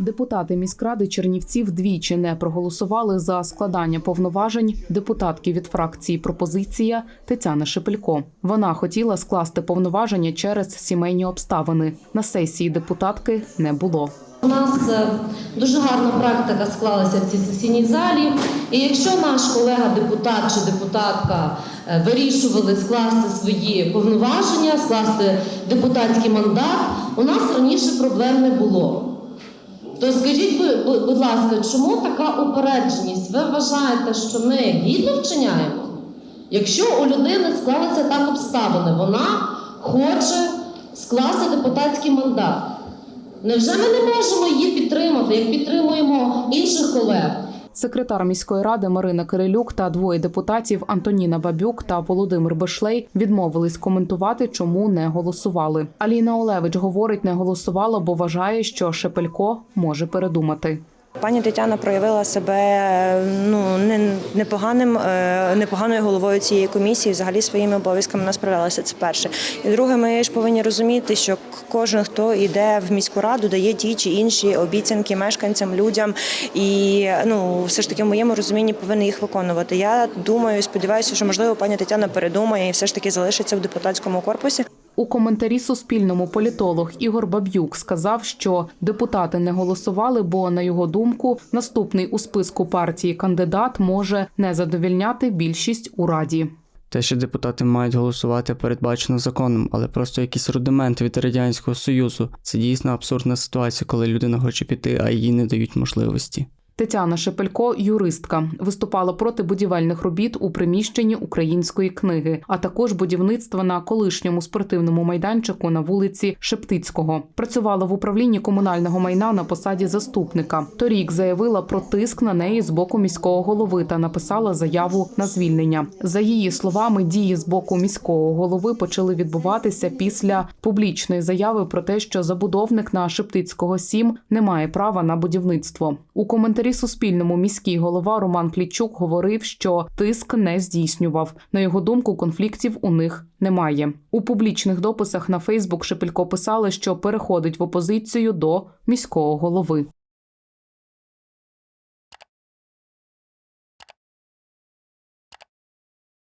Депутати міськради Чернівців двічі не проголосували за складання повноважень депутатки від фракції Пропозиція Тетяни Шепелько. Вона хотіла скласти повноваження через сімейні обставини. На сесії депутатки не було. У нас е, дуже гарна практика склалася в цій сесійній залі. І якщо наш колега депутат чи депутатка е, вирішували скласти свої повноваження, скласти депутатський мандат, у нас раніше проблем не було. То скажіть, бу- бу- будь ласка, чому така упередженість? Ви вважаєте, що ми гідно вчиняємо? Якщо у людини склалися так обставини, вона хоче скласти депутатський мандат. Невже ми не можемо її підтримати, як підтримуємо інших колег? Секретар міської ради Марина Кирилюк та двоє депутатів Антоніна Бабюк та Володимир Бешлей відмовились коментувати, чому не голосували. Аліна Олевич говорить, не голосувала, бо вважає, що Шепелько може передумати. Пані Тетяна проявила себе ну не непоганим, е, непоганою головою цієї комісії. Взагалі своїми обов'язками вона справлялася. Це перше. І друге, ми ж повинні розуміти, що кожен, хто йде в міську раду, дає ті чи інші обіцянки мешканцям, людям. І ну, все ж таки, в моєму розумінні повинні їх виконувати. Я думаю, сподіваюся, що можливо пані Тетяна передумає і все ж таки залишиться в депутатському корпусі. У коментарі Суспільному політолог Ігор Баб'юк сказав, що депутати не голосували, бо на його думку наступний у списку партії кандидат може не задовільняти більшість у раді. Те, що депутати мають голосувати, передбачено законом, але просто якісь рудименти від радянського союзу. Це дійсно абсурдна ситуація, коли людина хоче піти, а їй не дають можливості. Тетяна Шепелько, юристка, виступала проти будівельних робіт у приміщенні української книги, а також будівництва на колишньому спортивному майданчику на вулиці Шептицького. Працювала в управлінні комунального майна на посаді заступника. Торік заявила про тиск на неї з боку міського голови та написала заяву на звільнення. За її словами, дії з боку міського голови почали відбуватися після публічної заяви про те, що забудовник на Шептицького 7 не має права на будівництво. У коментарі Суспільному міський голова Роман Клічук говорив, що тиск не здійснював. На його думку, конфліктів у них немає. У публічних дописах на Фейсбук Шепелько писали, що переходить в опозицію до міського голови.